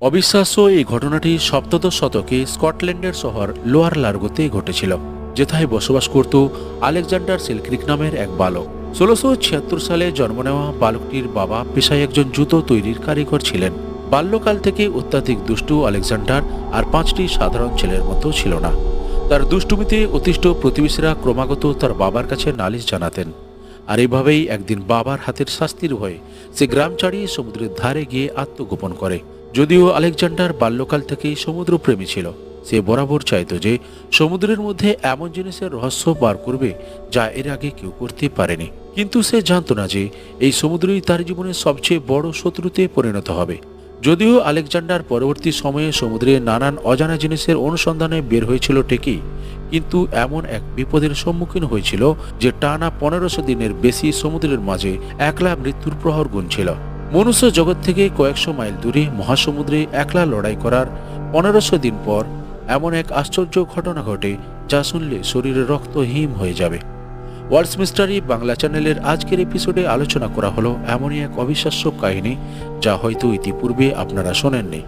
অবিশ্বাস্য এই ঘটনাটি সপ্তদশ শতকে স্কটল্যান্ডের শহর লোয়ার লার্গোতে ঘটেছিল, যেথায় বসবাস করত আলেকজান্ডার সিলক্রিক নামের এক বালক। ষোলোশো ছিয়াত্তর সালে জন্ম নেওয়া বালকটির বাবা পেশায় একজন জুতো তৈরির কারিগর ছিলেন। বাল্যকাল থেকে অত্যাধিক দুষ্টু আলেকজান্ডার আর পাঁচটি সাধারণ ছেলের মতো ছিল না। তার দুষ্টুমিতে অতিষ্ঠ প্রতিবেশীরা ক্রমাগত তার বাবার কাছে নালিশ জানাতেন। আর এভাবেই একদিন বাবার হাতের শাস্তির ভয়ে সে গ্রাম ছাড়িয়ে সমুদ্রের ধারে গিয়ে আত্মগোপন করে। যদিও আলেকজান্ডার বাল্যকাল থেকেই সমুদ্রপ্রেমী ছিল, সে বরাবর চাইত যে সমুদ্রের মধ্যে এমন জিনিসের রহস্য বার করবে যা এর আগে কেউ করতে পারেনি। কিন্তু সে জানতো না যে এই সমুদ্রই তার জীবনের সবচেয়ে বড় শত্রুতে পরিণত হবে। যদিও আলেকজান্ডার পরবর্তী সময়ে সমুদ্রে নানান অজানা জিনিসের অনুসন্ধানে বের হয়েছিল ঠিকই, কিন্তু এমন এক বিপদের সম্মুখীন হয়েছিল যে টানা পনেরোশো দিনের বেশি সমুদ্রের মাঝে একলা মৃত্যুর প্রহর গুনছিল। মনুষ্য জগৎ থেকে কয়েকশো মাইল দূরে মহাসমুদ্রে একলা লড়াই করার পনেরোশো দিন পর এমন এক আশ্চর্য ঘটনা ঘটে যা শুনলে শরীরে রক্ত হিম হয়ে যাবে। ওয়ার্ডস মিস্টারি বাংলা চ্যানেলের আজকের এপিসোডে আলোচনা করা হলো এমনই এক অবিশ্বাস্য কাহিনী যা হয়তো ইতিপূর্বে আপনারা শোনেননি।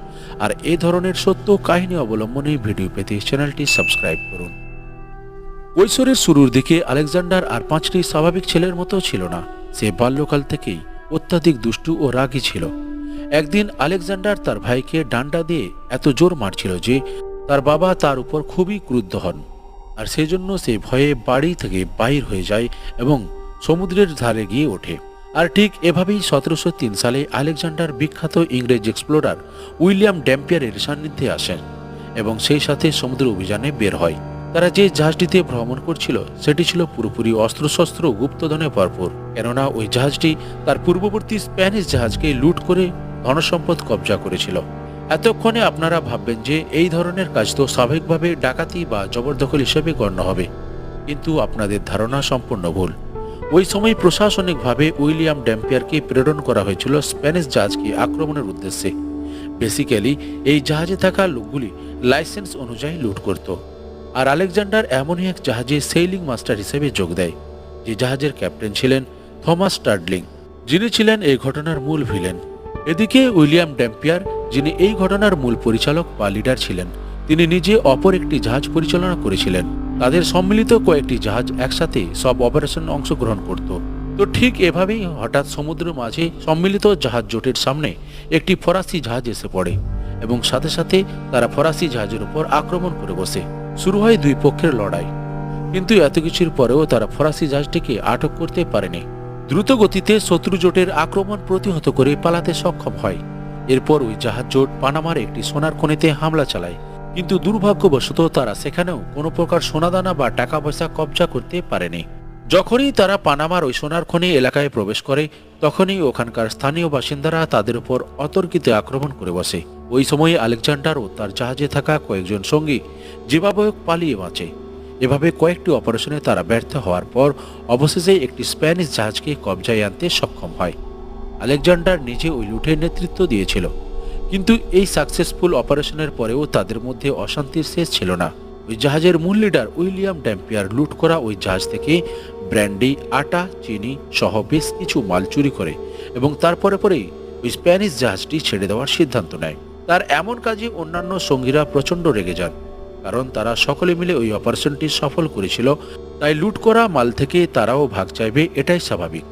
আর এ ধরনের সত্য কাহিনী অবলম্বনে ভিডিও পেতে চ্যানেলটি সাবস্ক্রাইব করুন। কৈশোরের শুরুর দিকে আলেকজান্ডার আর পাঁচটি স্বাভাবিক ছেলের মতো ছিল না, সে বাল্যকাল থেকেই অত্যাধিক দুষ্টু ও রাগী ছিল। একদিন আলেকজান্ডার তার ভাইকে ডান্ডা দিয়ে এত জোর মারছিল যে তার বাবা তার উপর খুবই ক্রুদ্ধ হন, আর সেজন্য সে ভয়ে বাড়ি থেকে বাইর হয়ে যায় এবং সমুদ্রের ধারে গিয়ে ওঠে। আর ঠিক এভাবেই সতেরোশো তিন সালে আলেকজান্ডার বিখ্যাত ইংরেজ এক্সপ্লোরার উইলিয়াম ড্যাম্পিয়ারের সান্নিধ্যে আসেন এবং সেই সাথে সমুদ্র অভিযানে বের হয়। তারা যে জাহাজটিতে ভ্রমণ করছিল, সেটি ছিল পুরোপুরি অস্ত্রশস্ত্র গুপ্তধনে ভরপুর। কেননা ওই জাহাজটি তার পূর্ববর্তী স্প্যানিশ জাহাজকে লুট করে ধনসম্পদ কবজা করেছিল। এতক্ষণে আপনারা ভাববেন যে এই ধরনের কাজ তো স্বাভাবিকভাবে ডাকাতি বা জবরদখল হিসেবে গণ্য হবে। কিন্তু আপনাদের ধারণা সম্পূর্ণ ভুল। ওই সময় প্রশাসনিকভাবে উইলিয়াম ড্যাম্পিয়ারকে প্রেরণ করা হয়েছিল স্প্যানিশ জাহাজকে আক্রমণের উদ্দেশ্যে। বেসিক্যালি, এই জাহাজে থাকা লোকগুলি লাইসেন্স অনুযায়ী লুট করত। আর আলেকজান্ডার এমনই এক জাহাজে সেইলিং মাস্টার হিসেবে যোগ দেয়, যে জাহাজের ক্যাপ্টেন ছিলেন থমাস টার্ডলিং যিনি ছিলেন এই ঘটনার মূল ভিলেন। এদিকে উইলিয়াম ড্যাম্পিয়ার, যিনি এই ঘটনার মূল পরিচালক বা লিডার ছিলেন, তিনি নিজে অপর একটি জাহাজ পরিচালনা করেছিলেন। তাদের সম্মিলিত কয়েকটি জাহাজ একসাথে সব অপারেশন অংশগ্রহণ করত। তো ঠিক এভাবেই হঠাৎ সমুদ্র মাঝে সম্মিলিত জাহাজ জোটের সামনে একটি ফরাসি জাহাজ এসে পড়ে, এবং সাথে সাথে তারা ফরাসি জাহাজের উপর আক্রমণ করে বসে। শুরু হয় দুই পক্ষের লড়াই। কিন্তু এত কিছুর পরেও তারা ফরাসি জাহাজটিকে আটক করতে পারেনি। দ্রুত গতিতে শত্রু জোটের আক্রমণ প্রতিহত করে পালাতে সক্ষম হয়। এরপর ওই জাহাজ জোট পানামার একটি সোনার খনিতে হামলা চালায়। কিন্তু দুর্ভাগ্যবশত তারা সেখানেও কোনো প্রকার সোনাদানা বা টাকা পয়সা কবজা করতে পারেনি। যখনই তারা পানামার ওই সোনার খনি এলাকায় প্রবেশ করে, তখনই ওখানকার স্থানীয় বাসিন্দারা তাদের উপর অতর্কিত আক্রমণ করে বসে। ওই সময় আলেকজান্ডার ও তার জাহাজে থাকা কয়েকজন সঙ্গী জীবাবয়ক পালিয়ে বাঁচে। এভাবে কয়েকটি অপারেশনে তারা ব্যর্থ হওয়ার পর, অবশেষে একটি স্প্যানিশ জাহাজকে কবজায় আনতে সক্ষম হয়। আলেকজান্ডার নিজে ওই লুটের নেতৃত্ব দিয়েছিল। কিন্তু এই সাকসেসফুল অপারেশনের পরেও তাদের মধ্যে অশান্তির শেষ ছিল না। ওই জাহাজের মূল লিডার উইলিয়াম ড্যাম্পিয়ার লুট করা ওই জাহাজ থেকে ব্র্যান্ডি, আটা, চিনি সহ বেশ কিছু মাল চুরি করে এবং তারপরে পরেই ওই স্প্যানিশ জাহাজটি ছেড়ে দেওয়ার সিদ্ধান্ত নেয়। তার এমন কাজে অন্যান্য সঙ্গীরা প্রচণ্ড রেগে যান, কারণ তারা সকলে মিলে ওই অপারেশনটি সফল করেছিল, তাই লুট করা মাল থেকে তারাও ভাগ চাইবে, এটাই স্বাভাবিক।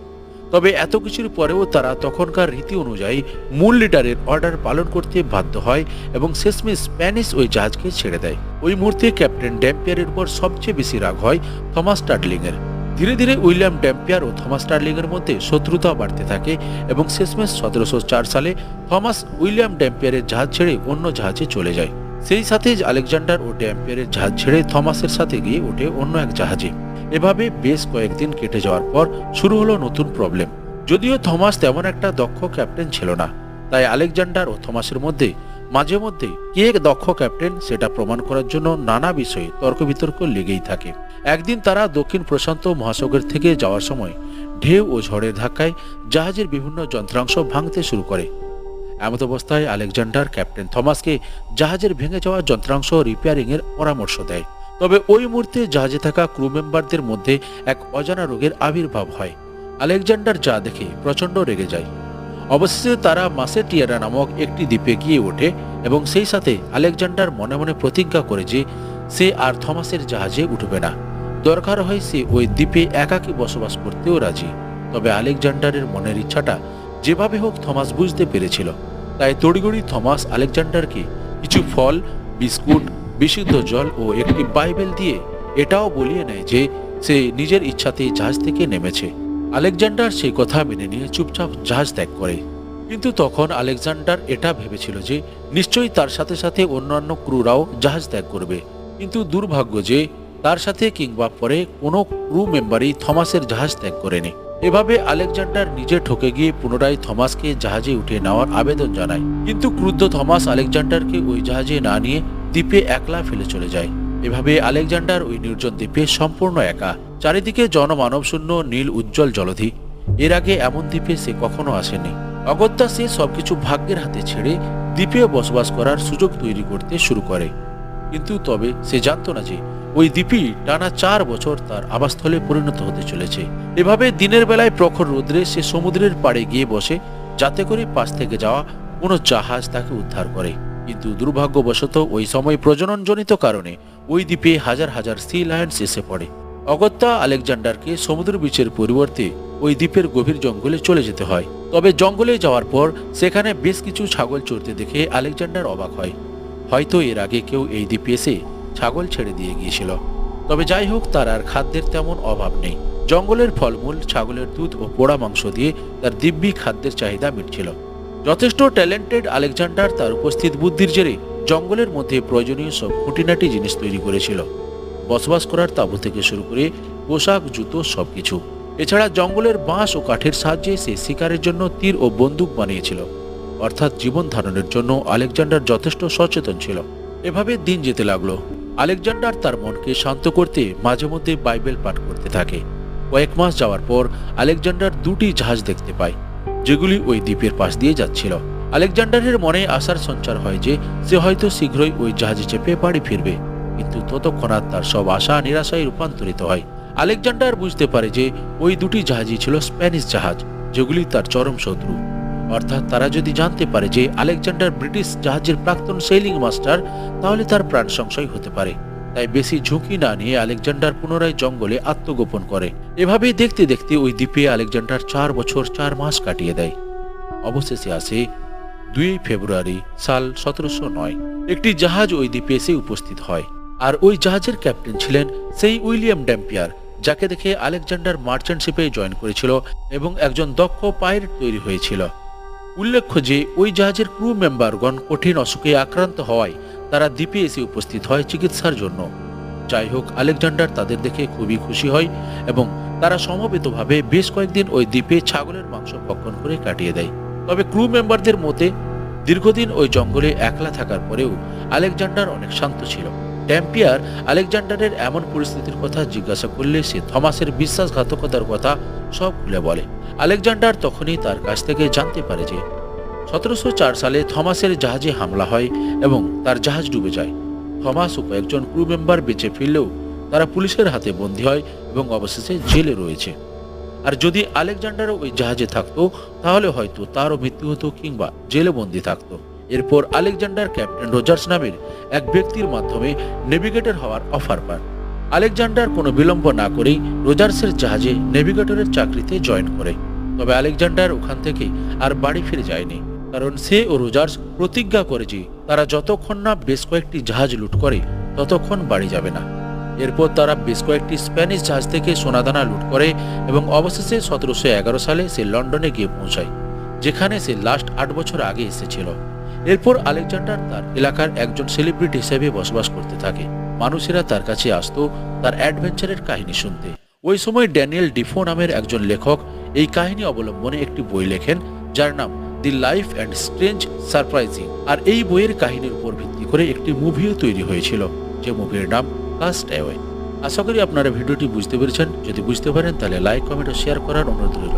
তবে এত কিছুর পরেও তারা তখনকার রীতি অনুযায়ী মূল লিডারের অর্ডার পালন করতে বাধ্য হয় এবং শেষমেশ স্প্যানিশ ওই জাহাজকে ছেড়ে দেয়। ওই মুহূর্তে ক্যাপ্টেন ড্যাম্পিয়ারের উপর সবচেয়ে বেশি রাগ হয় থমাস টার্ডলিংয়ের ধীরে ধীরে উইলিয়াম ড্যাম্পিয়ার ও থমাস টার্লিংয়ের মধ্যে শত্রুতা বাড়তে থাকে এবং শেষমেশ সতেরোশো চার সালে থমাস উইলিয়াম ড্যাম্পিয়ারের জাহাজ ছেড়ে অন্য জাহাজে চলে যায়। সেই সাথে আলেকজান্ডার ও ড্যাম্পিয়ারের জাহাজ ছেড়ে থমাসের সাথে গিয়ে ওঠে অন্য এক জাহাজে। এভাবে বেশ কয়েকদিন কেটে যাওয়ার পর শুরু হলো নতুন প্রবলেম যদিও থমাস তেমন একটা দক্ষ ক্যাপ্টেন ছিল না, তাই আলেকজান্ডার ও থমাসের মধ্যে, মাঝে মধ্যে কে দক্ষ ক্যাপ্টেন সেটা প্রমাণ করার জন্য নানা বিষয়ে তর্ক বিতর্ক লেগেই থাকে। একদিন তারা দক্ষিণ প্রশান্ত মহাসাগর থেকে যাওয়ার সময় ঢেউ ও ঝড়ের ধাক্কায় জাহাজের বিভিন্ন যন্ত্রাংশ ভাঙতে শুরু করে। এমত অবস্থায় আলেকজান্ডার ক্যাপ্টেন থমাসকে জাহাজের ভেঙে যাওয়া যন্ত্রাংশ রিপেয়ারিং এর পরামর্শ দেয়। তবে ওই মুহূর্তে জাহাজে থাকা ক্রু মেম্বারদের মধ্যে এক অজানা রোগের আবির্ভাব হয়। আলেকজান্ডার যা দেখে প্রচণ্ড রেগে যায়। অবশেষে তারা মাসেটিয়ারা নামক একটি দ্বীপে গিয়ে ওঠে এবং সেই সাথে আলেকজান্ডার মনে মনে প্রতিজ্ঞা করে যে সে আর থমাসের জাহাজে উঠবে না। দরকার হয় সে ওই দ্বীপে একাকী বসবাস করতেও রাজি। তবে আলেকজান্ডারের মনের ইচ্ছাটা যেভাবে হোক থমাস বুঝতে পেরেছিল। তাই তড়িগড়ি থমাস আলেকজান্ডারকে কিছু ফল, বিস্কুট বিশুদ্ধ জল ও একটি বাইবেল দিয়ে এটাও বলিয়ে নেয় যে সে নিজের ইচ্ছাতেই জাহাজ থেকে নেমেছে। আলেকজান্ডার সেই কথা মেনে নিয়ে চুপচাপ জাহাজ ত্যাগ করে। কিন্তু তখন আলেকজান্ডার এটা ভেবেছিল যে নিশ্চয়ই তার সাথে সাথে অন্যান্য ক্রুরাও জাহাজ ত্যাগ করবে। কিন্তু দুর্ভাগ্য যে তার সাথে কিংবা পরে কোনো ক্রু মেম্বারই থমাসের জাহাজ ত্যাগ করেনি। এভাবে আলেকজান্ডার নিজে ঠকে গিয়ে পুনরায় থমাসকে জাহাজে উঠে নেওয়ার আবেদন জানায়। কিন্তু ক্রুদ্ধ থমাস আলেকজান্ডারকে ওই জাহাজে না নিয়ে দ্বীপে একলা ফেলে চলে যায়। এভাবে আলেকজান্ডার ওই নির্জন দ্বীপে সম্পূর্ণ একা। চারিদিকে জনমানব শূন্য, নীল উজ্জ্বল জলধি। এর আগে এমন দ্বীপে সে কখনো আসেনি। অগত্যা সে সবকিছু ভাগ্যের হাতে ছেড়ে দ্বীপে বসবাস করার সুযোগ তৈরি করতে শুরু করে। কিন্তু তবে সে জানতো না যে ওই দ্বীপই টানা চার বছর তার আবাসস্থলে পরিণত হতে চলেছে। এভাবে দিনের বেলায় প্রখর রোদ্রে সে সমুদ্রের পাড়ে গিয়ে বসে, যাতে করে পাশ থেকে যাওয়া কোনো জাহাজ তাকে উদ্ধার করে। কিন্তু দুর্ভাগ্যবশত ওই সময় প্রজননজনিত কারণে ওই দ্বীপে হাজার হাজার সি লায়ন্স এসে পড়ে। অগত্যা আলেকজান্ডারকে সমুদ্র বিচের পরিবর্তে ওই দ্বীপের গভীর জঙ্গলে চলে যেতে হয়। তবে জঙ্গলে যাওয়ার পর সেখানে বেশ কিছু ছাগল চড়তে দেখে আলেকজান্ডার অবাক হয়। হয়তো এর আগে কেউ এই দ্বীপে এসে ছাগল ছেড়ে দিয়ে গিয়েছিল। তবে যাই হোক, তার আর খাদ্যের তেমন অভাব নেই। জঙ্গলের ফলমূল, ছাগলের দুধ ও পোড়া মাংস দিয়ে তার দিব্যি খাদ্যের চাহিদা মিটছিল। যথেষ্ট ট্যালেন্টেড আলেকজান্ডার তার উপস্থিত বুদ্ধির জেরে জঙ্গলের মধ্যে প্রয়োজনীয় সব খুঁটিনাটি জিনিস তৈরি করেছিল। বসবাস করার তাঁবু থেকে শুরু করে পোশাক, জুতো, সবকিছু। এছাড়া জঙ্গলের বাঁশ ও কাঠের সাহায্যে সে শিকারের জন্য তীর ও বন্দুক বানিয়েছিল। অর্থাৎ জীবন ধারণের জন্য আলেকজান্ডার যথেষ্ট সচেতন ছিল। এভাবে দিন যেতে লাগল। আলেকজান্ডার তার মনকে শান্ত করতে মাঝে মধ্যে বাইবেল পাঠ করতে থাকে। কয়েক মাস যাওয়ার পর আলেকজান্ডার দুটি জাহাজ দেখতে পায়। যেগুলি ওই দ্বীপের পাশ দিয়ে যাচ্ছিল। আলেকজান্ডারের মনে আশার সঞ্চার হয় যে, সে হয়তো শীঘ্রই ওই জাহাজে চেপে বাড়ি ফিরবে। কিন্তু ততক্ষণাৎ তার সব আশা নিরাশায় রূপান্তরিত হয়। আলেকজান্ডার বুঝতে পারে যে, ওই দুটি জাহাজই ছিল স্প্যানিশ জাহাজ, যেগুলি তার চরম শত্রু। অর্থাৎ তারা যদি জানতে পারে যে, আলেকজান্ডার ব্রিটিশ জাহাজের প্রাক্তন সেলিং মাস্টার তাহলে তার প্রাণ সংশয় হতে পারে। তাই বেশি ঝুঁকি না নিয়ে আলেকজান্ডার পুনরায় জঙ্গলে আত্মগোপন করে। এভাবেই দেখতে দেখতে ওই দ্বীপে আলেকজান্ডার চার বছর চার মাস কাটিয়ে দেয়। অবশেষে আসে দুই ফেব্রুয়ারি সাল সতেরোশো নয়। একটি জাহাজ ওই দ্বীপে এসে উপস্থিত হয়। আর ওই জাহাজের ক্যাপ্টেন ছিলেন সেই উইলিয়াম ড্যাম্পিয়ার, যাকে দেখে আলেকজান্ডার মার্চেন্ট শিপে জয়েন করেছিল এবং একজন দক্ষ পাইরেট তৈরি হয়েছিল। উল্লেখ্য যে ওই জাহাজের ক্রু মেম্বারগণ কঠিন অসুখে আক্রান্ত হওয়ায় তারা দ্বীপে এসে উপস্থিত হয় চিকিৎসার জন্য। যাই হোক আলেকজান্ডার তাদের দেখে খুবই খুশি হয় এবং তারা সমবেতভাবে বেশ কয়েকদিন ওই দ্বীপে ছাগলের মাংস ভক্ষণ করে কাটিয়ে দেয়। তবে ক্রু মেম্বারদের মতে, দীর্ঘদিন ওই জঙ্গলে একলা থাকার পরেও আলেকজান্ডার অনেক শান্ত ছিল। ড্যাম্পিয়ার আলেকজান্ডারের এমন পরিস্থিতির কথা জিজ্ঞাসা করলে সে থমাসের বিশ্বাসঘাতকতার কথা সব খুলে বলে। আলেকজান্ডার তখনই তার কাছ থেকে জানতে পারে যে সতেরোশো চার সালে থমাসের জাহাজে হামলা হয় এবং তার জাহাজ ডুবে যায়। থমাস ও কয়েকজন ক্রু মেম্বার বেঁচে ফিরলেও তারা পুলিশের হাতে বন্দী হয় এবং অবশেষে জেলে রয়েছে। আর যদি আলেকজান্ডারও ওই জাহাজে থাকতো, তাহলে হয়তো তারও মৃত্যু হতো কিংবা জেলে বন্দী থাকতো। এরপর আলেকজান্ডার ক্যাপ্টেন রোজার্স নামের এক ব্যক্তির মাধ্যমে নেভিগেটর হওয়ার অফার পান। আলেকজান্ডার কোনো বিলম্ব না করেই রোজার্সের জাহাজে নেভিগেটরের চাকরিতে জয়েন করে। তবে আলেকজান্ডার ওখান থেকে আর বাড়ি ফিরে যায়নি। কারণ সে ও রোজার্স প্রতিজ্ঞা করে যে তারা যতক্ষণ না বেশ কয়েকটি জাহাজ লুট করে, ততক্ষণ বাড়ি যাবে না। এরপর তারা বেশ কয়েকটি স্প্যানিশ জাহাজ থেকে সোনাদানা লুট করে এবং অবশেষে সতেরোশো এগারো সালে সে লন্ডনে গিয়ে পৌঁছায়, যেখানে সে লাস্ট আট বছর আগে এসেছিল। এরপর আলেকজান্ডার তার এলাকার একজন সেলিব্রিটি হিসেবে বসবাস করতে থাকে। মানুষেরা তার কাছে আসতো তার অ্যাডভেঞ্চারের কাহিনী শুনতে। ওই সময় ড্যানিয়েল ডিফো নামের একজন লেখক এই কাহিনী অবলম্বনে একটি বই লেখেন, যার নাম the life and strange surprising আর এই বইয়ের কাহিনীর উপর ভিত্তি করে একটি মুভিও তৈরি হয়েছিল, যে মুভির নাম কাস্ট অ্যাওয়ে আশা করি আপনারা ভিডিওটি বুঝতে পেরেছেন। যদি বুঝতে পারেন, তাহলে লাইক কমেন্ট ও শেয়ার করার অনুরোধ রইল।